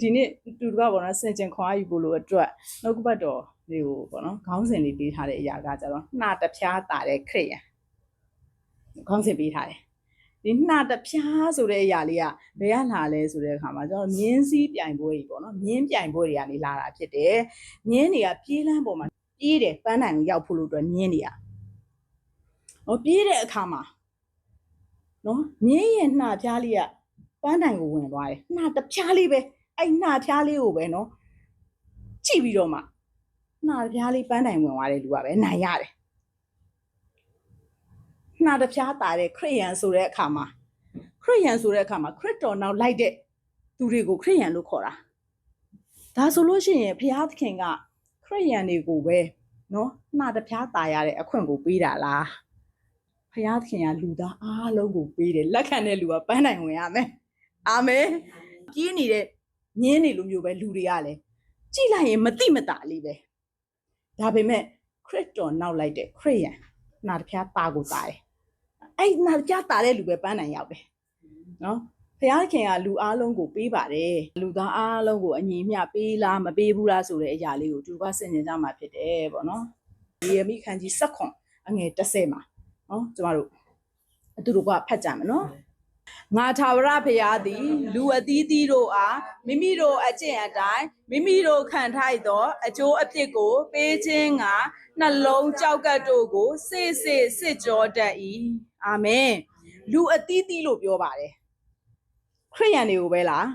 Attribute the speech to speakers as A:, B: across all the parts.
A: ဒီနေ့တူတူကပေါ့နော်စင်ကျင်ခွာယူဖို့လို့အတွက်နှုတ်ကပတ်တော်လေးကိုပေါ့နော်ခေါင်းစဉ်လေးပေးထားတဲ့အရာကကြတော့နှာတစ်ပြားတာတဲ့ခရစ်ယာန်ခေါင်းစဉ်ပေးထားတယ်ဒီနှာတစ်ပြားဆိုတဲ့အရာလေးကဘယ်ကလာလဲဆိုတဲ့အခါမှာကျွန်တော်မြင်းစည်းပြိုင်ပွဲကြီးပေါ့နော်မြင်းပြိုင်ပွဲတွေကနေလာတာဖြစ်တယ်မြင်းတွေကပြေးလန်းပေါ်မှာပြေးတယ်ပန်းတိုင်ကိုရောက်ဖို့လို့အတွက်မြင်းတွေကဟောပြေးတဲ့အခါမှာနော်မြင်းရဲ့နှာပြားလေးကပန်းတိုင်ကိုဝင်သွားတယ်နှာတစ်ပြားလေးပဲ အဲ့နှာပြားလေးကိုပဲနော်ကြည့်ပြီးတော့မှနှာပြားလေးပန်းတိုင်ဝင်သွားတဲ့လူကပဲနိုင်ရတယ်နှာတစ်ပြားတာတဲ့ခရိယန်ဆိုတဲ့အခါမှာခရိယန်ဆိုတဲ့အခါမှာခရစ်တော်နောက်လိုက်တဲ့သူတွေကိုခရိယန်လို့ခေါ်တာဒါဆိုလို့ရှိရင်ဘုရားသခင်ကခရိယန်တွေကိုပဲနော်နှာတစ်ပြားတာရတဲ့အခွင့်ကိုပေးတာလားဘုရားသခင်ကလူသားအားလုံးကိုပေးတယ်လက်ခံတဲ့လူကပန်းတိုင်ဝင်ရမယ်အာမင်ပြေးနေတဲ့ ညင်းနေလိုမျိုးပဲလူတွေကလည်းကြည့်လိုက်ရင်မတိမတာလေးပဲဒါပေမဲ့ခရစ်တော်နောက်လိုက်တဲ့ခရိယန်နှာတစ်ပြားတာကိုတာတယ်အဲ့နှာတစ်ပြားတာတဲ့လူပဲပန်းတိုင်ရောက်တယ်နော်ဘုရားခင်ကလူအားလုံးကိုပေးပါတယ်လူသားအားလုံးကိုအညီမျှပေးလားမပေးဘူးလားဆိုတဲ့အရာလေးကိုသူကဆင်ခြင်ကြမှာဖြစ်တယ်ပေါ့နော်ဒီယမိခန်းကြီးစက်ခွန်အငယ်30မှာနော်ကျမတို့အတူတူကဖတ်ကြမယ်နော် ငါထာဝရဘုရားသည် လူအသီးသီးတို့အားမိမိတို့အကျင့်အတိုင်းမိမိတို့ခံထိုက်သော အကျိုးအဖြစ်ကို ပေးခြင်းကနှလုံးကြောက်ကပ်တို့ကိုစေ့စေ့စစ်ကြောတတ်၏အာမင်လူအသီးသီးလို့ပြောပါတယ်ခရိယန်တွေကိုပဲလား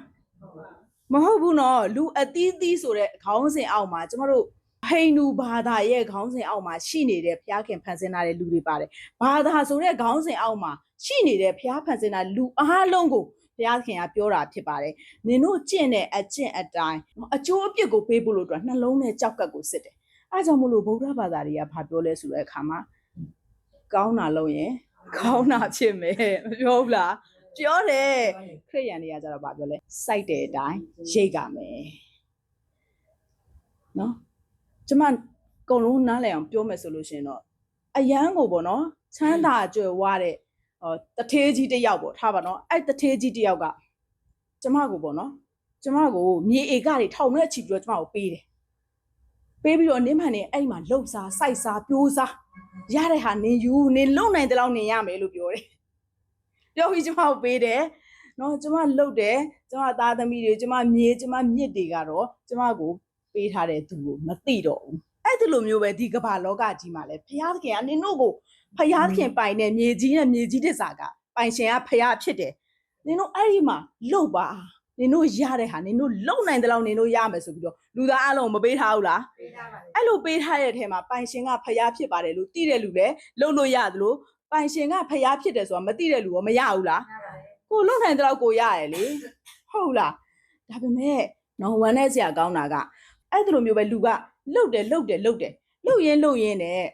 A: မဟုတ်ဘူးနော်လူအသီးသီးဆိုတဲ့ခေါင်းစဉ်အောက်မှာကျမတို့ ဟိန္ဒူဘာသာရဲ့ခေါင်းစဉ်အောက်မှာရှိနေတဲ့ဘုရားခင်ဖန်ဆင်းထားတဲ့လူတွေပါတယ်ဘာသာဆိုတဲ့ခေါင်းစဉ်အောက်မှာရှိနေတဲ့ဘုရားဖန်ဆင်းထားလူအားလုံးကိုဘုရားခင်ကပြောတာဖြစ်ပါတယ်နင်တို့ကျင့်တဲ့အကျင့်အတိုင်းအကျိုးအပြစ်ကိုပေးဖို့လို့အတွက်နှလုံးနဲ့ကြောက်ကပ်ကိုစစ်တယ်အဲကြောင့်မို့လို့ဗုဒ္ဓဘာသာတွေကဘာပြောလဲဆိုတဲ့အခါမှာကောင်းတာလုပ်ရင်ကောင်းတာဖြစ်မယ်မပြောဘူးလားပြောတယ်ခရိယန်တွေကကျတော့ဗာပြောလဲစိုက်တဲ့အတိုင်းရိတ်ကမယ်နော် ကျမအကုန်လုံးနားလည်အောင်ပြောမယ်ဆိုလို့ရှိရင်တော့အယမ်းကိုပေါ့နော်ချမ်းသာကြွယ်ဝတဲ့ဟောတထေးကြီးတစ်ယောက်ပေါ့ထားပါနော်အဲ့တထေးကြီးတစ်ယောက်ကကျမကိုပေါ့နော်ကျမကိုမြေဧကတွေထောင်နဲ့ချီပြီးတော့ကျမကိုပေးတယ်ပေးပြီးတော့နင်းမှန်နေအဲ့ဒီမှာလှုပ်စားစိုက်စားပြိုးစားရတဲ့ဟာနင်ယူနင်လုံနိုင်တဲ့လောက်နင်ရမယ်လို့ပြောတယ်ပြောပြီးကျမကိုပေးတယ်နော်ကျမလှုပ်တယ်ကျမသားသမီးတွေကျမမြေကျမမြစ်တွေကတော့ကျမကို ပေးထားတဲ့သူကိုမသိတော့ဘူးအဲ့ဒီလိုမျိုးပဲဒီကမ္ဘာလောကကြီးမှာလဲဘုရားသခင်ကနင်တို့ကိုဘုရားသခင်ပိုင်တဲ့မြေကြီးနဲ့မြေကြီးတစ္ဆာကပိုင်ရှင်ကဘုရားဖြစ်တယ်နင်တို့အဲ့ဒီမှာလှုပ်ပါနင်တို့ရတဲ့ဟာနင်တို့လုံနိုင်တဲ့လောက်နင်တို့ရမယ်ဆိုပြီးတော့လူသားအလုံးမပေးထားဘူးလား
B: ပေးထားပါတယ်
A: အဲ့လိုပေးထားတဲ့အထက်မှာပိုင်ရှင်ကဖျားဖြစ်ပါတယ်လို့သိတဲ့လူလည်းလုံလို့ရသလိုပိုင်ရှင်ကဖျားဖြစ်တယ်ဆိုတာမသိတဲ့လူရောမရဘူးလား
B: ရပါတယ်
A: ကိုလုံနိုင်တဲ့လောက်ကိုရတယ်လေဟုတ်လားဒါပေမဲ့နော်ဝမ်းနဲ့ဆရာကောင်းတာက အဲ့ဒီလိုမျိုးပဲလူကလှုပ်တယ်လှုပ်တယ်လှုပ်တယ်လှုပ်ရင်းလှုပ်ရင်းနဲ့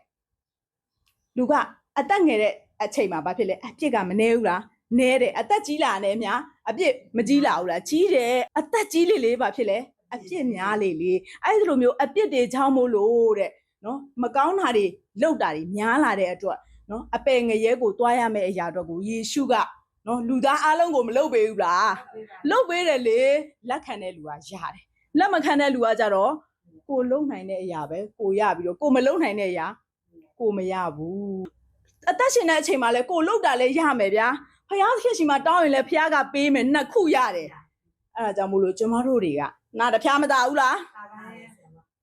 A: လူကအသက်ငယ်တဲ့အချိန်မှာဘာဖြစ်လဲအပြစ်ကမနေဘူးလားနဲတယ်အသက်ကြီးလာတယ်များအပြစ်မကြီးလာဘူးလားကြီးတယ်အသက်ကြီးလေလေဘာဖြစ်လဲအပြစ်များလေလေအဲ့ဒီလိုမျိုးအပြစ်တွေချောင်းမို့လို့တဲ့နော်မကောင်းတာတွေလှုပ်တာတွေများလာတဲ့အတွက်နော်အပယ်ငရဲကိုတွားရမယ့်အရာတော့ကိုယေရှုကနော်လူသားအလုံးကိုမလုပ်ပေးဘူးလား
B: ပေးပါ
A: လုတ်ပေးတယ်လေလက်ခံတဲ့လူကရတယ် လက်မခံတဲ့လူကကြတော့ကိုလုံနိုင်တဲ့အရာပဲကိုရပြီးတော့ကိုမလုံနိုင်တဲ့အရာကိုမရဘူးအသက်ရှင်တဲ့အချိန်မှာလဲကိုလုံတာလဲရမယ်ဗျာဖယားခင်ရှိမှာတောင်းရင်လဲဖယားကပေးမယ်နှစ်ခုရတယ်အဲ့ဒါကြောင့်မို့လို့ကျမတို့တွေကနာတဖျားမသာဘူးလား
B: ပါပါတယ်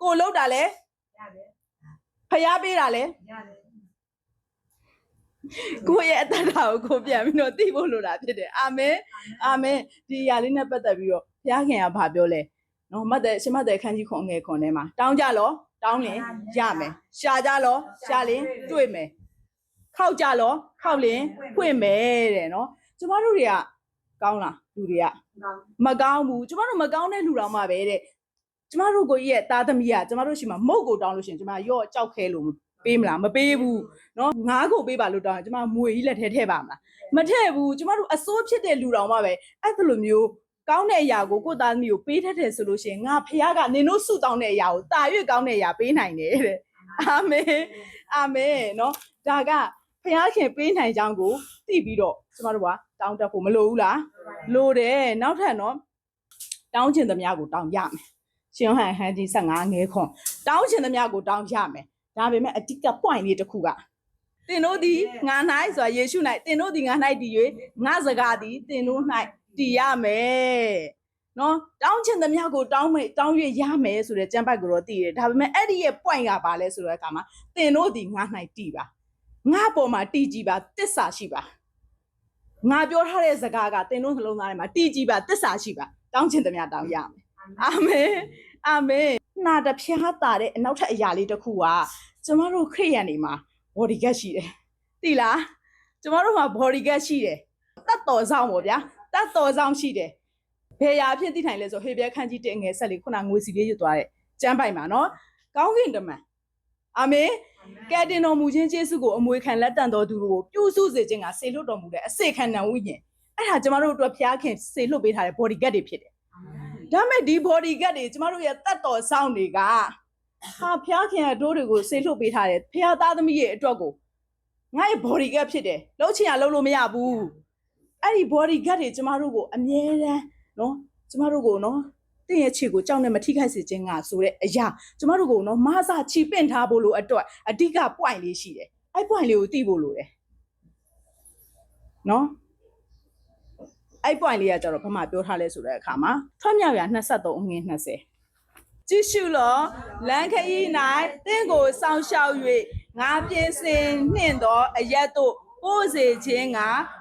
A: ကိုလုံတာလဲ
B: ရတယ်
A: ဖယားပေးတာလဲ
B: ရတယ်
A: ကိုယ့်ရဲ့အသက်တာကိုကိုပြန်ပြီးတော့သိဖို့လိုတာဖြစ်တယ်အာမင်အာမင်ဒီຢာလေးနဲ့ပတ်သက်ပြီးတော့ဘုရားခင်ကဘာပြောလဲ နော်မတ်တဲ့ရှင်မတ်တဲ့ခန်းကြီးခွန်ငယ်ခွန်ထဲမှာတောင်းကြလောတောင်းရင်ရမယ်ရှာကြလောရှာရင်တွေ့မယ်ခောက်ကြလောခောက်ရင်ဖွင့်မယ်တဲ့နော်ကျမတို့တွေကကောင်းလားလူတွေက
B: ကောင်း
A: မကောင်းဘူးကျမတို့မကောင်းတဲ့လူတော်မှပဲတဲ့ကျမတို့ကိုကြီးရဲ့သားသမီးကကျမတို့ရှိမှာမုတ်ကိုတောင်းလို့ရှရင်ကျမရော့ကြောက်ခဲလို့မပေးမလားမပေးဘူးနော်ငါးကိုပေးပါလို့တောင်းရင်ကျမမွေကြီးလက်ထဲထည့်ပါမလားမထည့်ဘူးကျမတို့အစိုးဖြစ်တဲ့လူတော်မှပဲအဲ့ဒါလိုမျိုး ကောင်းတဲ့အရာကိုကိုယ့်သားသမီးကိုပေးထက်တယ်ဆိုလို့ရှရင်ငါဖခင်ကနင်တို့ဆုတောင်းတဲ့အရာကိုတာ၍ကောင်းတဲ့အရာပေးနိုင်တယ်တဲ့အာမင်အာမင်နော်ဒါကဖခင်ပေးနိုင်ကြောင်းကိုသိပြီးတော့ကျမတို့ကတောင်းတတ်ဖို့မလိုဘူးလား
B: ပါတယ်
A: လိုတယ်နောက်ထပ်နော်တောင်းချင်သမျှကိုတောင်းရမယ်ရှင်ဟန်ဟန်ကြီး15ငဲခွန်တောင်းချင်သမျှကိုတောင်းရမယ်ဒါပေမဲ့အတိတ်က point လေးတစ်ခုကသင်တို့သည်ငါ၌ဆိုတာယေရှု၌သင်တို့သည်ငါ၌တည်၍ငါစကားသည်သင်တို့၌ တည်ရမယ်နော်တောင်းချင်သမျှကိုတောင်းမယ်တောင်းရရမယ်ဆိုတဲ့ကျမ်းပိုက်ကိုတော့တည်တယ်ဒါပေမဲ့အဲ့ဒီရဲ့ point ကဘာလဲဆိုတဲ့အခါမှာသင်တို့သည်ငါ၌တည်ပါငါပေါ်မှာတည်ကြည်ပါတစ္ဆာရှိပါငါပြောထားတဲ့စကားကသင်တို့နှလုံးသားထဲမှာတည်ကြည်ပါတစ္ဆာရှိပါတောင်းချင်သမျှတောင်းရမယ်အာမင်အာမင်နာတဖျားတာတဲ့အနောက်ထပ်အရာလေးတစ်ခုကကျမတို့ခရိယန်တွေမှာ body guard ရှိတယ်သိလားကျမတို့မှာ body guard ရှိတယ်တတ်တော်ဆောင်ပေါ့ဗျာ တတ်တော်ဆောင်ရှိတယ်ဘယ်ရာဖြစ်သိထိုင်လဲဆိုဟေဘဲခန်းကြီးတဲ့ငယ်ဆက်လေးခုနငွေစီလေးရွတ်သွားတဲ့ကျမ်းပိုင်မှာနော်ကောင်းကင်တမန်အာမင်ကဲတင်တော်မူခြင်းကျေးဇူးကိုအမွေခံလက်တန်တော်သူတို့ကိုပြုစုစေခြင်းကစေလွတ်တော်မူတဲ့အစေခံနံဝိညာဉ်အဲ့ဒါကျမတို့အတွက်ဖျားခင်စေလွတ်ပေးထားတဲ့ body guard တွေဖြစ်တယ်ဒါမဲ့ဒီ body guard တွေကျမတို့ရဲ့တတ်တော်ဆောင်တွေကဟာဖျားခင်ရဲ့ဒိုးတွေကိုစေလွတ်ပေးထားတယ်ဖျားသားသမီးရဲ့အတွက်ကိုငါရဲ့ body guard ဖြစ်တယ်လှုပ်ချင်ရလှုပ်လို့မရဘူး အဲ့ဒီ body guard တွေကျမတို့ကိုအမြဲတမ်းနော်ကျမတို့ကိုနော်တင့်ရဲ့ခြေကိုကြောက်နဲ့မထိခိုက်စေခြင်းကဆိုတဲ့အရာကျမတို့ကိုနော်မဆာချီပင့်ထားဖို့လို့အတွက်အဓိက point လေးရှိတယ်အဲ့ point လေးကိုသိဖို့လိုတယ်နော်အဲ့ point လေးကကြတော့ဘာမှပြောထားလဲဆိုတဲ့အခါမှာထွတ်မြောက်ရာ23အငွေ20ကြည့်ရှုလောလမ်းခရီး၌တင့်ကိုစောင့်ရှောက်၍ငါပြင်ဆင်နှင့်သောအရက်တို့ ပို့စေခြင်းက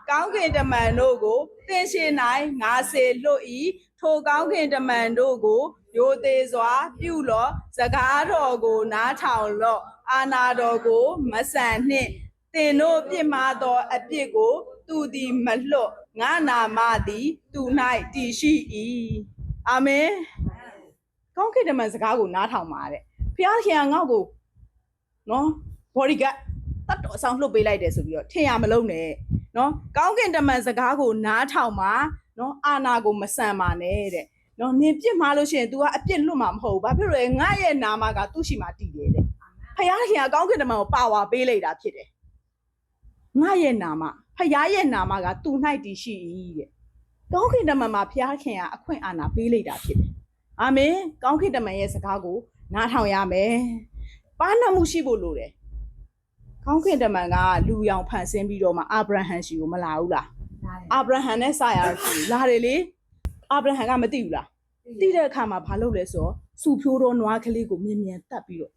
A: ကောင်းကင်တမန်တို့ကိုတင်ရှင်၌ငါစေလွတ်၏ထိုကောင်းကင်တမန်တို့ကိုယိုသေးစွာ ပြုလော့စကားတော်ကိုနားထောင်လော့အာနာတော်ကိုမဆန်နှင့်တင်တို့ပြစ်မှားသောအပြစ်ကို သူသည်မလွတ်ငါနာမသည် သူ၌တည်ရှိ၏အာမင်ကောင်းကင်တမန်စကားကိုနားထောင်ပါတဲ့ဖျားခင်ကငေါ့ကိုနော် body guard တတ်တော်အဆောင်လှုပ်ပေးလိုက်တယ်ဆိုပြီးတော့ထင်ရမလုံးနဲ့နော်ကောင်းကင်တမန်စကားကိုနားထောင်ပါနော်အာနာကိုမဆန်ပါနဲ့တဲ့နော်နင်ပြစ်မှားလို့ရှိရင် तू ကအပြစ်လွတ်မှာမဟုတ်ဘူးဘာဖြစ်လို့လဲငါရဲ့နာမကသူ့ရှိမှတည်တယ်တဲ့ဖယားခင်ကကောင်းကင်တမန်ကိုပါဝါပေးလိုက်တာဖြစ်တယ်ငါရဲ့နာမဖယားရဲ့နာမကသူ့၌တည်ရှိ၏တဲ့ကောင်းကင်တမန်မှာဖယားခင်ကအခွင့်အာဏာပေးလိုက်တာဖြစ်တယ်အာမင်ကောင်းကင်တမန်ရဲ့စကားကိုနားထောင်ရမယ်ပါဏမှုရှိဖို့လိုတယ် ကောင်းကင်တမန်ကလူရောင်ဖန်ဆင်းပြီးတော့မှအာဗြဟံရှိကိုမလာဘူးလားအာဗြဟံနဲ့စာရရှိလာတယ်လေအာဗြဟံကမသိဘူးလားသိတဲ့အခါမှာဘာလုပ်လဲဆိုတော့စူဖြိုးတော့နွားကလေးကိုမြင်မြင်တတ်ပြီးတော့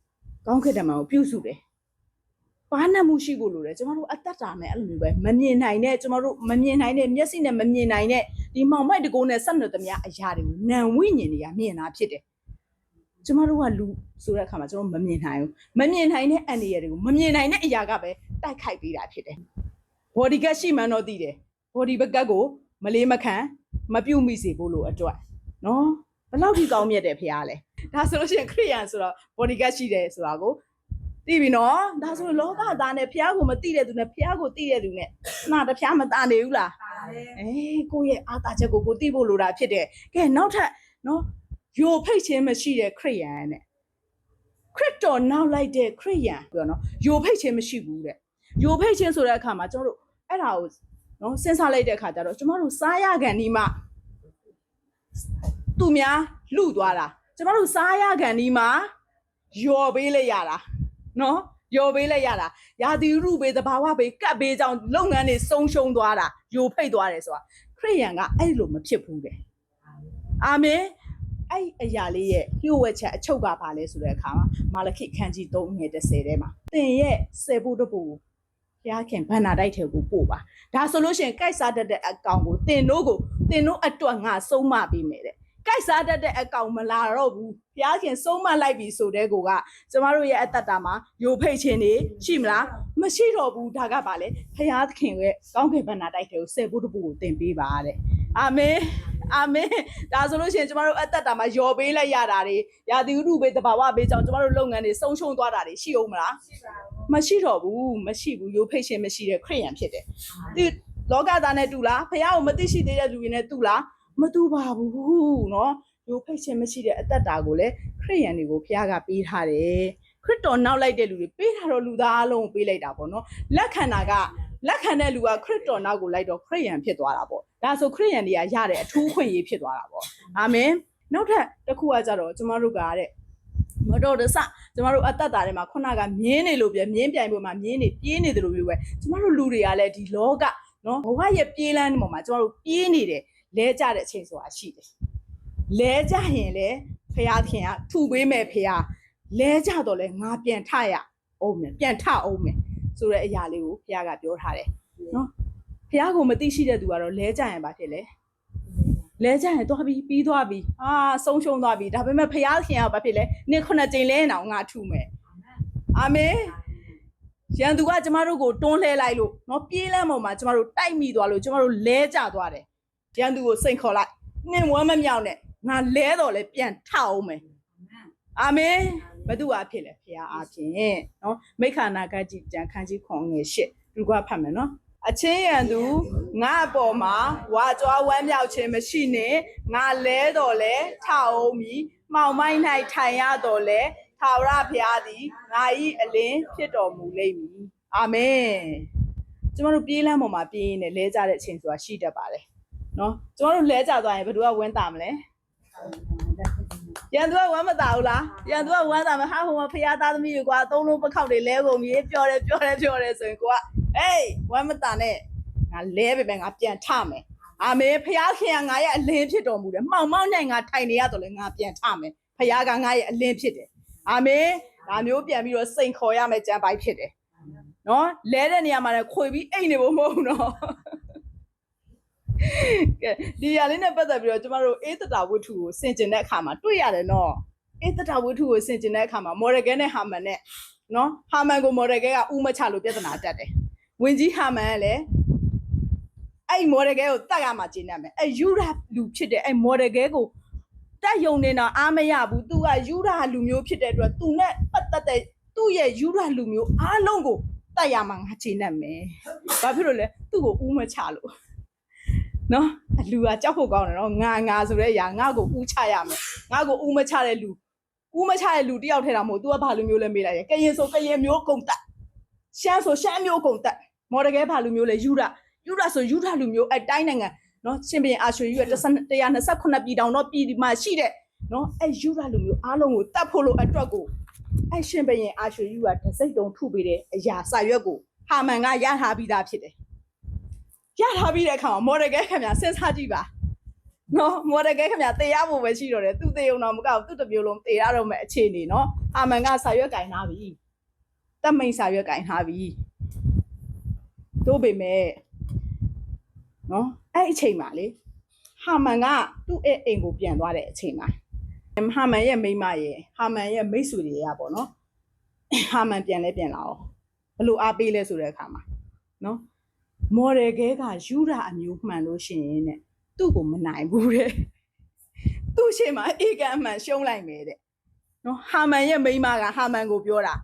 A: ကောင်းကင်တမန်ကိုပြုစုတယ်ဘာနဲ့မှုရှိဖို့လိုတယ်ကျမတို့အသက်တာနဲ့အဲ့လိုမျိုးပဲမမြင်နိုင်တဲ့ကျမတို့မမြင်နိုင်တဲ့မျက်စိနဲ့မမြင်နိုင်တဲ့ဒီမောင်မိုက်တကိုးနဲ့ဆက်နွယ်သမျှအရာတွေကိုနံဝိညာဉ်တွေကမြင်တာဖြစ်တယ် ကျမတို့ကလူဆိုတဲ့အခါမှာကျွန်တော်မမြင်နိုင်ဘူးမမြင်နိုင်တဲ့အန္တရာယ်တွေကိုမမြင်နိုင်တဲ့အရာကပဲတိုက်ခိုက်ပေးတာဖြစ်တယ် body guard ရှိမှန်းတော့သိတယ် body guard ကိုမလေးမခံမပြုတ်မိစေဖို့လို့အတွက်နော်ဘယ်လောက်ထိကောင်းမြတ်တယ်ဖရားလဲဒါဆိုလို့ရှိရင်ခရိယန်ဆိုတော့ body guard ရှိတယ်ဆိုတာကိုသိပြီနော်ဒါဆိုရင်လောကသားနဲ့ဖရားကိုမသိတဲ့သူနဲ့ဖရားကိုသိတဲ့သူနဲ့နာတဖရားမตาနေဘူးလားအေးကိုယ့်ရဲ့အာသာချက်ကိုကိုသိဖို့လိုတာဖြစ်တယ်ကဲနောက်ထပ်နော် ယိုဖိတ်ခြင်းမရှိတဲ့ခရိယန်နဲ့ခရစ်တော်နောက်လိုက်တဲ့ခရိယန်ပြောနော်ယိုဖိတ်ခြင်းမရှိဘူးတဲ့ယိုဖိတ်ခြင်းဆိုတဲ့အခါမှာကျွန်တော်တို့အဲ့ဒါကိုနော်စဉ်းစားလိုက်တဲ့အခါကျတော့ကျမတို့စားရကန်ဒီမှာသူများလူသွားတာကျမတို့စားရကန်ဒီမှာယော်ပေးလိုက်ရတာနော်ယော်ပေးလိုက်ရတာရာသီဥတုပေးသဘာဝပေးကတ်ပေးကြောင်းလုပ်ငန်းတွေဆုံးရှုံးသွားတာယိုဖိတ်သွားတယ်ဆိုတာခရိယန်ကအဲ့လိုမဖြစ်ဘူးတဲ့အာမင် အဲ့အရာလေးရဲ့လျှို့ဝှက်ချက်အချုပ်ကပါလဲဆိုတဲ့အခါမှာမာလခိခန်းကြီး3ငယ်30ထဲမှာသင်ရဲ့စေဖို့တပူကိုဘုရားခင်ဘန္နာတိုက်ထဲကိုပို့ပါဒါဆိုလို့ရှိရင်ကြိုက်စားတတ်တဲ့အကောင်ကိုသင်တို့ကိုသင်တို့အတွက်ငါဆုံးမပေးမယ်တဲ့ကြိုက်စားတတ်တဲ့အကောင်မလာတော့ဘူးဘုရားခင်ဆုံးမလိုက်ပြီဆိုတဲ့ကိုကကျမတို့ရဲ့အတ္တတာမှာယိုဖိတ်ခြင်းနေရှိမလားမရှိတော့ဘူးဒါကပါလေဘုရားခင်ရဲ့ကောင်းကင်ဘန္နာတိုက်ထဲကိုစေဖို့တပူကိုသင်ပေးပါတဲ့အာမင် အာမင်ဒါဆိုလို့ရှိရင်ကျမတို့အသက်တာမှာယော်ပေးလိုက်ရတာတွေရာသီဥတုပေးတဘာဝပေးကြောင်းကျမတို့လုပ်ငန်းတွေဆုံးရှုံးသွားတာတွေရှိအောင်မလားမရှိတော့ဘူးမရှိဘူးရိုးဖိတ်ခြင်းမရှိတဲ့ခရိယန်ဖြစ်တယ်ဒီလောကသားနဲ့တူလားဖះကိုမသိရှိသေးတဲ့လူတွေနဲ့တူလားမတူပါဘူးเนาะရိုးဖိတ်ခြင်းမရှိတဲ့အသက်တာကိုလည်းခရိယန်တွေကိုဖះကပေးထားတယ်ခရစ်တော်နောက်လိုက်တဲ့လူတွေပေးထားတော့လူသားအလုံးကိုပေးလိုက်တာပေါ့နော်လက်ခံတာကလက်ခံတဲ့လူကခရစ်တော်နောက်ကိုလိုက်တော့ခရိယန်ဖြစ်သွားတာပေါ့ ဒါဆိုခရိယန်တွေကရတဲ့အထူးခွင့်ရေးဖြစ်သွားတာပေါ့အာမင်နောက်ထပ်တစ်ခုကကြတော့ကျမတို့ကတဲ့မတော်တဆကျမတို့အသက်တာထဲမှာခုနကမြင်းနေလို့ပြမြင်းပြိုင်ပေါ်မှာမြင်းနေပြေးနေတယ်လို့မျိုးပဲကျမတို့လူတွေကလည်းဒီလောကနော်ဘဝရဲ့ပြေးလန်းနေပေါ်မှာကျမတို့ပြေးနေတယ်လဲကြတဲ့အချိန်ဆိုတာရှိတယ်လဲကြရင်လေဖះခင်ကထူပေးမယ်ဖះလဲကြတော့လေငါပြန်ထရအောင်မယ်ပြန်ထအောင်မယ်ဆိုတဲ့အရာလေးကိုဖះကပြောထားတယ်နော် ဖះကိုမသိရှိတဲ့သူကတော့လဲကြရင်ဘာဖြစ်လဲ လဲကြရင်သွားပြီးပြီးသွားပြီးအာဆုံးရှုံးသွားပြီဒါပေမဲ့ဖယားခင်ကဘာဖြစ်လဲနေ့ခုနှစ်ကြိမ်လဲအောင်ငါထုမယ်အာမင်ရန်သူကကျမတို့ကိုတွန်းလှဲလိုက်လို့เนาะပြေးလမ်းပေါ်မှာကျမတို့တိုက်မိသွားလို့ကျမတို့လဲကျသွားတယ်ရန်သူကိုစိန်ခေါ်လိုက်နင့်ဝမ်းမမြောက်နဲ့ငါလဲတော့လဲပြန်ထအောင်မယ်အာမင်ဘသူအဖြစ်လဲဖယားအဖြစ်เนาะမိခန္ဓာကကြည်ကြံခန်းကြီးခွန်ငယ်ရှစ်သူကဖတ်မယ်เนาะ အချင်းရန်သူငါအပေါ်မှာဝါကြွားဝမ်းမြောက်ခြင်းမရှိနဲ့ငါလဲတော့လဲထအောင်မီမှောင်မိုင်း၌ထိုင်ရတော့လဲထာဝရဘုရားသည်ငါ၏အလင်းဖြစ်တော်မူလိမ့်မည်အာမင်ကျမတို့ပြေးလမ်းပေါ်မှာပြေးရင်လည်းလဲကြတဲ့အချိန်ဆိုတာရှိတတ်ပါတယ်နော်ကျမတို့လဲကြသွားရင်ဘယ်သူကဝမ်းတာမလဲ ရန်သူကဝမ်းမတာဘူးလားရန်သူကဝမ်းတာမဟာဟိုမှာဖရားသားသမီးတွေကွာသုံးလုံးပခောက်တွေလဲကုန်ပြီပျော်တယ်ပျော်တယ်ပျော်တယ်ဆိုရင်ကိုကဟေးဝမ်းမတာနဲ့ငါလဲပဲပဲငါပြန်ထမယ်အာမေဖရားခင်ကငါရဲ့အလင်းဖြစ်တော်မူတယ်မှောင်မောက်နိုင်ငါထိုင်နေရတော့လေငါပြန်ထမယ်ဖရားကငါရဲ့အလင်းဖြစ်တယ်အာမေဒါမျိုးပြန်ပြီးတော့စိန်ခေါ်ရမယ်ကြံပိုက်ဖြစ်တယ်နော်လဲတဲ့နေရာမှာလည်းခွေပြီးအိတ်နေဖို့မဟုတ်ဘူးနော် ကဲဒီရလေးနဲ့ပတ်သက်ပြီးတော့ကျမတို့အေးတတာဝတ္ထုကိုဆင်ကျင်တဲ့အခါမှာတွေ့ရတယ်နော်အေးတတာဝတ္ထုကိုဆင်ကျင်တဲ့အခါမှာမော်ဒဂဲနဲ့ဟာမန်နဲ့နော်ဟာမန်ကိုမော်ဒဂဲကဥမချလို့ပြဿနာတက်တယ်ဝင်ကြီးဟာမန်ကလည်းအဲ့မော်ဒဂဲကိုတတ်ရမှာကျင်းနေမယ်အဲ့ယူရာလူဖြစ်တဲ့အဲ့မော်ဒဂဲကိုတက်ယုံနေတာအားမရဘူးသူကယူရာလူမျိုးဖြစ်တဲ့အတွက်သူနဲ့ပတ်သက်တဲ့သူ့ရဲ့ယူရာလူမျိုးအားလုံးကိုတတ်ရမှာငါကျင်းနေမယ်ဘာဖြစ်လို့လဲသူ့ကိုဥမချလို့ နော်အလူကကြောက်ဖို့ကောင်းတယ်နော်ငါငါဆိုတဲ့အရာငါ့ကိုဥချရမယ်ငါ့ကိုဥမချတဲ့လူဥမချတဲ့လူတယောက်ထဲတာမဟုတ် तू ကဘာလူမျိုးလဲမေးလိုက်ရကရင်ဆိုကရင်မျိုးကုံတက်ရှမ်းဆိုရှမ်းမျိုးကုံတက်မော်ဒကဲဘာလူမျိုးလဲယူရယူရဆိုယူရလူမျိုးအတိုင်းနိုင်ငံနော်ရှင်ပြန်အာရွှေယူရ128ပြည်တောင်တော့ပြည်ဒီမှာရှိတဲ့နော်အဲယူရလူမျိုးအားလုံးကိုတတ်ဖို့လို့အတွက်ကိုအဲရှင်ပြန်အာရွှေယူရတစ်စိတ်တုံထုပေးတဲ့အရာစာရွက်ကိုဟာမန်ကရထားပြီးသားဖြစ်တယ် ရထားပြီးတဲ့အခါမှာမော်ဒကဲခင်ဗျာစဉ်းစားကြည့်ပါနော်မော်ဒကဲခင်ဗျာတေရဖို့ပဲရှိတော့တယ်သူတေုံတော့မကောက်သူ့တစ်မျိုးလုံးတေရတော့မဲ့အခြေအနေနော်အာမန်ကစာရွက်ကင်ထားပြီတက်မိန်စာရွက်ကင်ထားပြီတို့ပေမဲ့နော်အဲ့အချိန်မှာလေဟာမန်ကသူ့ရဲ့အိမ်ကိုပြန်သွားတဲ့အချိန်မှာဟာမန်ရဲ့မိန်းမရဲ့ဟာမန်ရဲ့မိတ်ဆွေတွေကပေါ့နော်ဟာမန်ပြန်လဲပြန်လာအောင်ဘလို့အားပေးလဲဆိုတဲ့အခါမှာနော် မော်ဒယ်ကဲကယူရာအမျိုးမှန်လို့ရှိရင်တဲ့သူ့ကိုမနိုင်ဘူးတဲ့သူ့ရှေ့မှာအေကန်မှန်ရှုံးလိုက်မယ်တဲ့နော်ဟာမန်ရဲ့မိန်းမကဟာမန်ကိုပြောတာ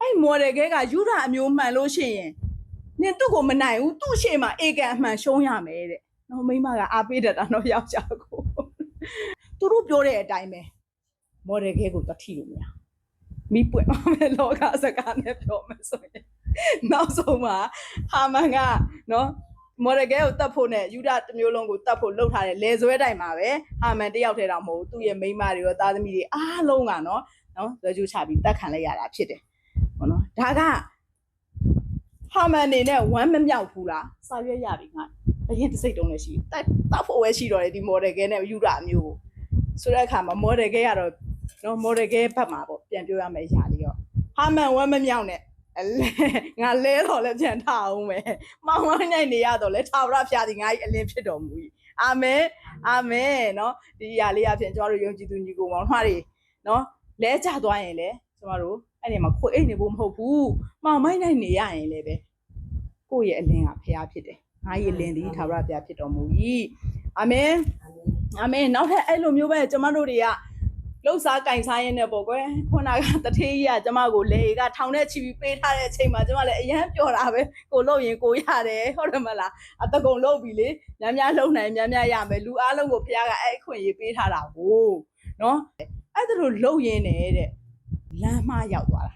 A: အဲ့မော်ဒယ်ကဲကယူရာအမျိုးမှန်လို့ရှိရင်နင်သူ့ကိုမနိုင်ဘူးသူ့ရှေ့မှာအေကန်မှန်ရှုံးရမယ်တဲ့နော်မိန်းမကအားပေးတတ်တာတော့ယောက်ျားကိုသူတို့ပြောတဲ့အတိုင်းပဲမော်ဒယ်ကဲကိုတတိလို့မရမိပွင့်ပါမယ်လောကစကားနဲ့ပြောမယ်ဆိုရင် နောက်ဆုံးမှာဟာမန်ကနော်မော်ဒယ်ကဲကိုတတ်ဖို့နဲ့ယူဒတစ်မျိုးလုံးကိုတတ်ဖို့လှုပ်ထားတယ်လေဆွဲတိုင်မှာပဲဟာမန်တယောက်ထဲတော့မဟုတ်ဘူးသူ့ရဲ့မိန်းမတွေရောသားသမီးတွေအားလုံးကနော်နော်ဇွဲကျူးချပြီးတတ်ခံလိုက်ရတာဖြစ်တယ်ဟောနော်ဒါကဟာမန်နေနဲ့ဝမ်းမမြောက်ဘူးလားစာရွက်ရပြီငါအရင်တစ်စိတ်တုံးလည်းရှိတတ်တတ်ဖို့ပဲရှိတော့တယ်ဒီမော်ဒယ်ကဲနဲ့ယူဒအမျိုးကိုဆိုတဲ့အခါမှာမော်ဒယ်ကဲကတော့နော်မော်ဒယ်ကဲဘက်မှာပေါ့ပြန်ပြောရမယ့်အရာလေးရောဟာမန်ဝမ်းမမြောက်နဲ့ အလဲငါလဲတော့လဲပြန်ထအောင်မယ်မောင်မောင်နိုင်နေရတော့လဲထာဝရဘုရားဒီငါကြီးအလင်းဖြစ်တော်မူ၏အာမင်အာမင်နော်ဒီအရာလေးအဖြစ်ကျွန်တော်တို့ယုံကြည်သူညီကိုမောင်နှမတွေနော်လဲကြသွားရင်လဲကျွန်တော်တို့အဲ့ဒီမှာခွေအိတ်နေဖို့မဟုတ်ဘူးမောင်မိုင်းနိုင်နေရရင်လည်းပဲကိုယ့်ရဲ့အလင်းကဘုရားဖြစ်တယ်ငါရဲ့အလင်းသည်ထာဝရဘုရားဖြစ်တော်မူ၏အာမင်အာမင်နောက်ထပ်အဲ့လိုမျိုးပဲကျွန်တော်တို့တွေက လှုပ်စားကင်စားရင်းနဲ့ပေါ့ကွယ်ခုနကတထေးကြီးကကျမကိုလေကထောင်ထဲချီပြီးပေးထားတဲ့အချိန်မှာကျမလည်းအရန်ပျော်တာပဲကိုလှုပ်ရင်ကိုရတယ်ဟုတ်တယ်မလားအတကုံလှုပ်ပြီလေများများလှုပ်နိုင်များများရမယ်လူအားလုံးကိုဖခင်ကအဲ့အခွင့်အရေးပေးထားတာကိုနော်အဲ့ဒါလိုလှုပ်ရင်းနဲ့တဲ့လမ်းမရောက်သွားတာ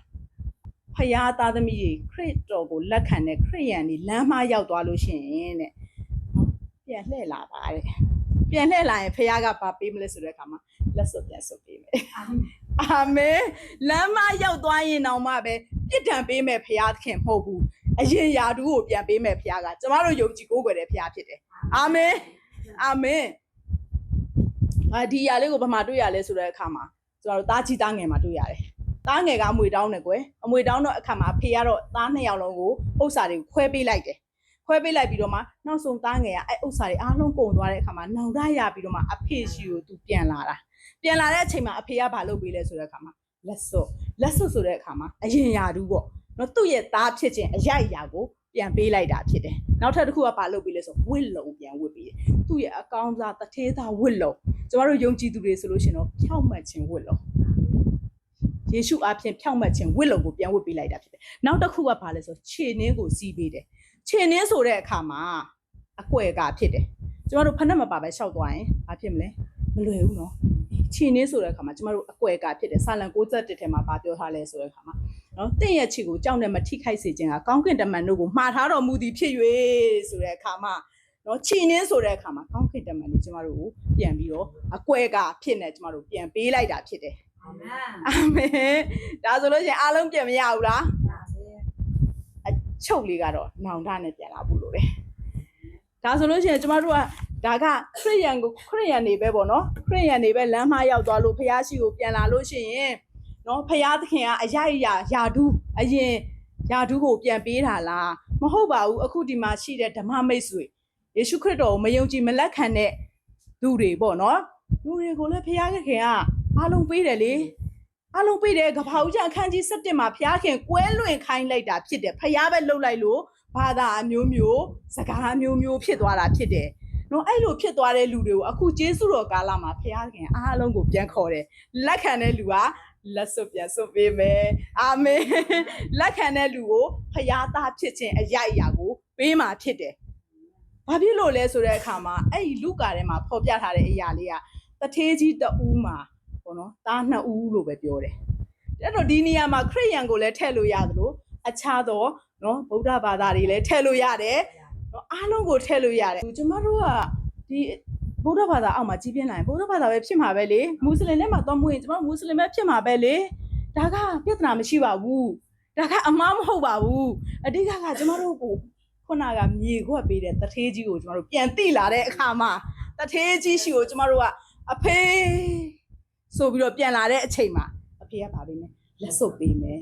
A: ဖခင်သားသမီးတွေခရစ်တော်ကိုလက်ခံတဲ့ခရစ်ယာန်တွေလမ်းမရောက်သွားလို့ရှိရင်တဲ့နော်ပြန်လှည့်လာပါတဲ့ ပြန်လှည့်လာရင်ဖခင်ကဘာပေးမလဲဆိုတဲ့အခါမှာလက်စွပ်ပြန်စွပ်ပေးမယ်အာမင်လမ်းမရောက်သွားရင်တောင်မှပဲပြစ်ဒဏ်ပေးမယ်ဖရာသခင်မဟုတ်ဘူးအရင်ယာတူကိုပြန်ပေးမယ်ဖရာကကျမတို့ယုံကြည်ကိုးကွယ်တဲ့ဖရာဖြစ်တယ်အာမင်အာမင်အာဒီယာလေးကိုဘာမှတွေ့ရလဲဆိုတဲ့အခါမှာကျမတို့တားကြီးတားငယ်မှာတွေ့ရတယ်တားငယ်ကအမွေတောင်းတယ်ကွယ်အမွေတောင်းတော့အခါမှာဖေကတော့သားနှစ်ယောက်လုံးကိုဥစ္စာတွေကိုခွဲပေးလိုက်တယ် ခွဲပေးလိုက်ပြီးတော့မှနောက်ဆုံးသားငယ်ကအဲ့ဥစ္စာတွေအားလုံးကုန်သွားတဲ့အခါမှာနောင်တရပြီးတော့မှအဖေရှိကိုသူပြန်လာတာပြန်လာတဲ့အချိန်မှာအဖေကဘာလုပ်ပေးလဲဆိုတဲ့အခါမှာလက်စွပ်လက်စွပ်ဆိုတဲ့အခါမှာအရင်ရာတူးပေါ့နော်သူ့ရဲ့သားဖြစ်ခြင်းအရိုက်အရာကိုပြန်ပေးလိုက်တာဖြစ်တယ်နောက်ထပ်တစ်ခုကဘာလုပ်ပေးလဲဆိုဝစ်လုံပြန်ဝစ်ပေးတယ်သူ့ရဲ့အကောင်းစားတထေးသားဝစ်လုံကျမတို့ယုံကြည်သူတွေဆိုလို့ရှိရင်တော့ဖြောက်မှတ်ခြင်းဝစ်လုံယေရှုအဖင်ဖြောက်မှတ်ခြင်းဝစ်လုံကိုပြန်ဝစ်ပေးလိုက်တာဖြစ်တယ်နောက်တစ်ခုကဘာလဲဆိုခြေနှင်းကိုစီးပေးတယ် ခြေနှင်းဆိုတဲ့အခါမှာအကွက်ကဖြစ်တယ်ကျမတို့ဖက်နဲ့မပါပဲရှောက်သွားရင်ဘာဖြစ်မလဲမလွယ်ဘူးနော်ခြေနှင်းဆိုတဲ့အခါမှာကျမတို့အကွက်ကဖြစ်တယ်ဆာလံ61ထဲမှာဗာပြောထားလဲဆိုတဲ့အခါမှာနော်တင့်ရဲ့ခြေကိုကြောက်နဲ့မထိခိုက်စေခြင်းကကောင်းကင်တမန်တို့ကိုမှားထားတော်မူသည်ဖြစ်၍ဆိုတဲ့အခါမှာနော်ခြေနှင်းဆိုတဲ့အခါမှာကောင်းကင်တမန်တွေကျမတို့ကိုပြန်ပြီးတော့အကွက်ကဖြစ်နေကျမတို့ပြန်ပေးလိုက်တာဖြစ်တယ်
B: အာမင်
A: အာမင်ဒါဆိုလို့ရှိရင်အားလုံးပြန်မရဘူးလား
B: ပါစေ
A: အ ချုပ်လေးကတော့နောင်တနဲ့ပြန်လာဖို့လိုတယ်။ဒါဆိုလို့ရှိရင်ကျမတို့ကဒါကခရစ်ယာန်ကိုခရစ်ယာန်နေပဲပေါ့နော်ခရစ်ယာန်နေပဲလမ်းမရောက်သွားလို့ဖះရှိကိုပြန်လာလို့ရှိရင်နော်ဖះသခင်ကအယိုက်ရာယာဒူးအရင်ယာဒူးကိုပြန်ပေးတာလားမဟုတ်ပါဘူးအခုဒီမှာရှိတဲ့ဓမ္မမိတ်ဆွေယေရှုခရစ်တော်ကိုမယုံကြည်မလက်ခံတဲ့သူတွေပေါ့နော်လူတွေကိုလည်းဖះသခင်ကအားလုံးပေးတယ်လေ အလုံးပြည့်တဲ့ကပောက်ကျအခန်းကြီး7မှာဘုရားခင်ကွဲလွင်ခိုင်းလိုက်တာဖြစ်တယ်ဖရားပဲလှုပ်လိုက်လို့ဘာသာအမျိုးမျိုးစကားအမျိုးမျိုးဖြစ်သွားတာဖြစ်တယ်နော်အဲ့လိုဖြစ်သွားတဲ့လူတွေကိုအခုဂျေစုတော်ကာလမှာဘုရားခင်အားလုံးကိုပြန်ခေါ်တယ်လက်ခံတဲ့လူကလက်စွပ်ပြန်စွပ်ပေးမယ်အာမင်လက်ခံတဲ့လူကိုဖရားသားဖြစ်ခြင်းအရာအရာကိုပေးမှာဖြစ်တယ်ဘာဖြစ်လို့လဲဆိုတဲ့အခါမှာအဲ့ဒီလူကာထဲမှာဖော်ပြထားတဲ့အရာလေးကတထေးကြီးတဦးမှာ ပေါ့နော်သားနှစ်ဦးလို့ပဲပြောတယ်အဲ့တော့ဒီနေရာမှာခရိယန်ကိုလည်းထည့်လို့ရတယ်လို့အခြားသောနော်ဗုဒ္ဓဘာသာတွေလည်းထည့်လို့ရတယ်နော်အားလုံးကိုထည့်လို့ရတယ်ကျမတို့ကဒီဗုဒ္ဓဘာသာအောက်မှာကြီးပြင်းလာရင်ဗုဒ္ဓဘာသာပဲဖြစ်မှာပဲလေမွတ်စလင်နဲ့မှတော့မွေးရင်ကျမတို့မွတ်စလင်ပဲဖြစ်မှာပဲလေဒါကပြဿနာမရှိပါဘူးဒါကအမားမဟုတ်ပါဘူးအဓိကကကျမတို့ကိုခုနကမြေခွက်ပေးတဲ့တထေးကြီးကိုကျမတို့ပြန်တိလာတဲ့အခါမှာတထေးကြီးရှိကိုကျမတို့ကအဖေ ဆိုပြီးတော့ပြန်လာတဲ့အချိန်မှာအဖေကဗာပေးမယ်လက်စွပ်ပေးမယ်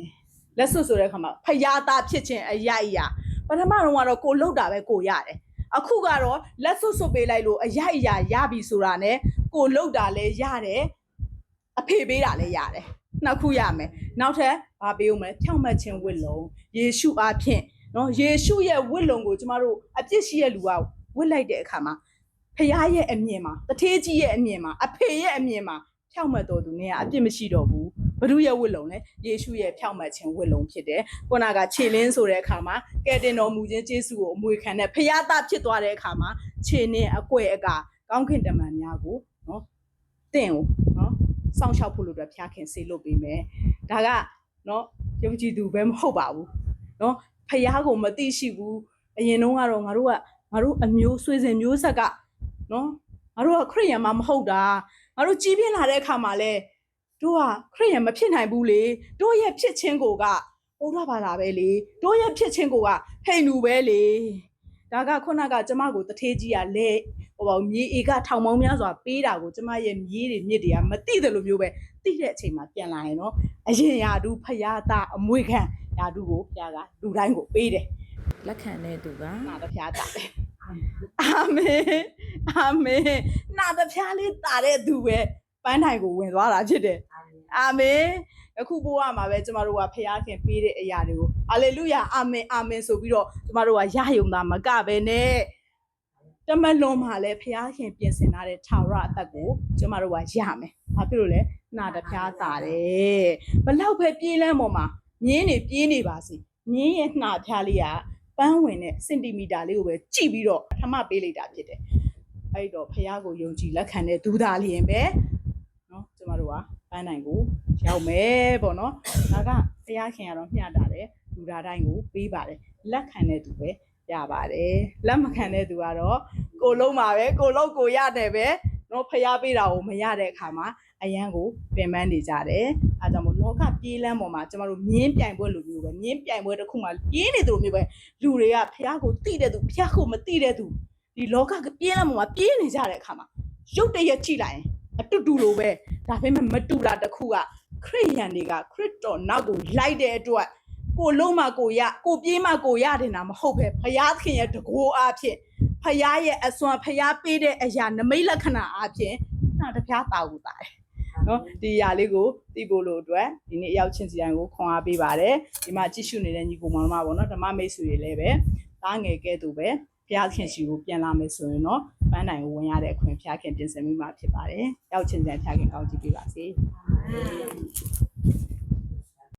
A: လက်စွပ်ဆိုတဲ့အခါမှာဖယားသားဖြစ်ခြင်းအရာအရာပထမတော့ကတော့ကိုလှုပ်တာပဲကိုရတယ်အခုကတော့လက်စွပ်စွပ်ပေးလိုက်လို့အရာအရာရပြီဆိုတာ ਨੇ ကိုလှုပ်တာလည်းရတယ်အဖေပေးတာလည်းရတယ်နှစ်ခုရမယ်နောက်ထပ်ဗာပေးဦးမယ်ဖြောင့်မတ်ခြင်းဝတ်လုံးယေရှုအားဖြင့်နော်ယေရှုရဲ့ဝတ်လုံးကိုကျမတို့အပြစ်ရှိတဲ့လူကဝတ်လိုက်တဲ့အခါမှာဖခင်ရဲ့အမြင်မှာတထေးကြီးရဲ့အမြင်မှာအဖေရဲ့အမြင်မှာ ဖြောင့်မတ်တော်သူနေကအပြစ်မရှိတော့ဘူးဘုရုရဲ့ဝတ်လုံးလဲယေရှုရဲ့ဖြောင့်မတ်ခြင်းဝတ်လုံးဖြစ်တယ်ခုနကခြေလင်းဆိုတဲ့အခါမှာကဲတင်တော်မူခြင်းယေရှုကိုအမွေခံတဲ့ဖခင်သားဖြစ်သွားတဲ့အခါမှာခြေနဲ့အကွယ်အကကောင်းခင်တမန်များကိုနော်တင့်ကိုနော်စောင့်ရှောက်ဖို့လို့အတွက်ဖျားခင်ဆေးလုပ်ပေးမယ်ဒါကနော်ယုံကြည်သူပဲမဟုတ်ပါဘူးနော်ဖခင်ကိုမသိရှိဘူးအရင်တုန်းကတော့ငါတို့ကငါတို့အမျိုးဆွေစဉ်မျိုးဆက်ကနော်ငါတို့ကခရစ်ယာန်မှမဟုတ်တာ ငါတို့ကြီးပြင်းလာတဲ့အခါမှာလဲတို့ကခရစ်ယာန်မဖြစ်နိုင်ဘူးလေတို့ရဲ့ဖြစ်ချင်းကိုကဘုရားဘာသာပဲလေတို့ရဲ့ဖြစ်ချင်းကိုကဟိန္ဒူပဲလေဒါကခုနကကျမကိုတထေးကြီးကလဲဟိုပါမြေဧကထောင်ပေါင်းများစွာပေးတာကိုကျမရဲ့မြေးတွေမြစ်တွေကမသိတယ်လို့မျိုးပဲသိတဲ့အချိန်မှာပြန်လာရင်တော့အရင်ယာတူဖယားသားအမွေခံယာတူကိုဖယားကလူတိုင်းကိုပေးတယ်
C: လက်ခံတဲ့သူက
A: နာတဖျားတာတယ်အာမင် အာမင်နာတဖျားလေးတာတဲ့သူပဲပန်းတိုင်ကိုဝင်သွားတာဖြစ်တယ်
B: အာမင်
A: အာမင်အခုဘိုးကမှာပဲကျမတို့ကဖခင်ခင်ပေးတဲ့အရာတွေကိုဟာလေလုယာအာမင်အာမင်ဆိုပြီးတော့ကျမတို့ကရယုံတာမကပဲနဲ့တမလွန်မှာလည်းဖခင်ပြင်ဆင်ထားတဲ့ထာဝရအသက်ကိုကျမတို့ကရမယ်။ဘာဖြစ်လို့လဲ။နာတဖျားတာတယ်။ဘလောက်ပဲပြေးလန်းပေါ်မှာမြင်းနေပြေးနေပါစေ။မြင်းရဲ့နှာဖျားလေးကပန်းဝင်တဲ့စင်တီမီတာလေးကိုပဲကြည့်ပြီးတော့ပထမပေးလိုက်တာဖြစ်တယ်။ အဲ့တော့ဖះကိုယုံကြည်လက်ခံတဲ့ဒူသားလျင်ပဲနော်ကျမတို့ကပန်းနိုင်ကိုရောက်မယ်ပေါ့နော်။ဒါကဖះခင်ကတော့မျှတာတယ်ဒူသားတိုင်းကိုပေးပါတယ်လက်ခံတဲ့သူပဲရပါတယ်လက်မခံတဲ့သူကတော့ကိုလုံးပါပဲကိုလုံးကိုရတယ်ပဲနော်ဖះပေးတာကိုမရတဲ့အခါမှာအရန်ကိုပင်ပန်းနေကြတယ်အဲဒါကြောင့်မို့လောကပြေးလန်းပေါ်မှာကျမတို့မြင်းပြိုင်ပွဲလိုမျိုးပဲမြင်းပြိုင်ပွဲတစ်ခုမှပြေးနေသူလိုမျိုးပဲလူတွေကဖះကိုတိတဲ့သူဖះကိုမတိတဲ့သူ ဒီလောကပြေးလန်းပေါ်မှာပြေးနေကြတဲ့အခါမှာရုပ်တရက်ကြည့်လိုက်ရင်အတူတူလိုပဲဒါပေမဲ့မတူတာတစ်ခုကခရစ်ယာန်တွေကခရစ်တော်နောက်ကိုလိုက်တဲ့အတွက်ကိုလုံးမကိုရကိုပြေးမကိုရတင်တာမဟုတ်ပဲဖះသခင်ရဲ့တကိုးအားဖြင့်ဖရားရဲ့အစွမ်းဖရားပေးတဲ့အရာနမိတ်လက္ခဏာအပြင်နာတစ်ပြားတာကိုတာတယ်နော်ဒီအရာလေးကိုသိဖို့လို့အတွက်ဒီနေ့အရောက်ချင်းစီတိုင်းကိုခွန်အားပေးပါတယ်ဒီမှာကြည့်ရှုနေတဲ့ညီကိုမောင်နှမပေါ့နော်ဓမ္မမိတ်ဆွေတွေလည်းပဲတားငယ်ကဲ့သို့ပဲ ဖရားခင်ရှိကိုပြန်လာမယ်ဆိုရင်တော့ပန်းတိုင်ကိုဝင်ရတဲ့အခွင့်ဖရားခင်ပြင်ဆင်မိမှာဖြစ်ပါတယ်ရောက်ချင်းစီတိုင်းဖရားခင်ကောင်းချီးပေးပါစေ